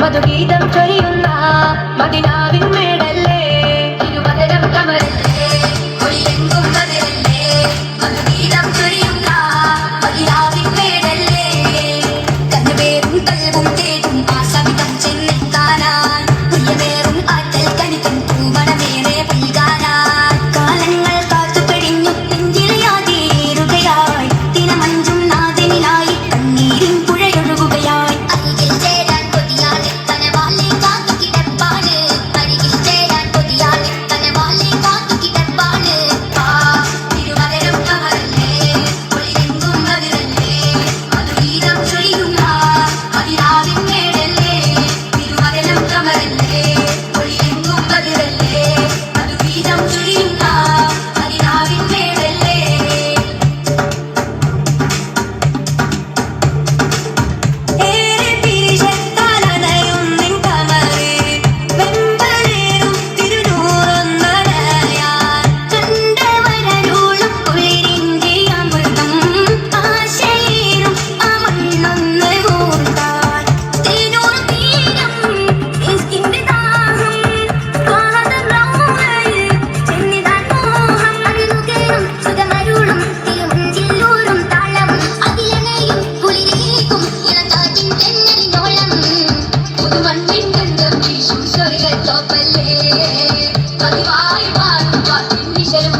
മധുഗീതം ചൊരിയുന്ന മദിനാവിൻ സ്വർഗത്തോപ്പല്ലേ പതിവായി മാറും കാറ്റിൻ വിശലും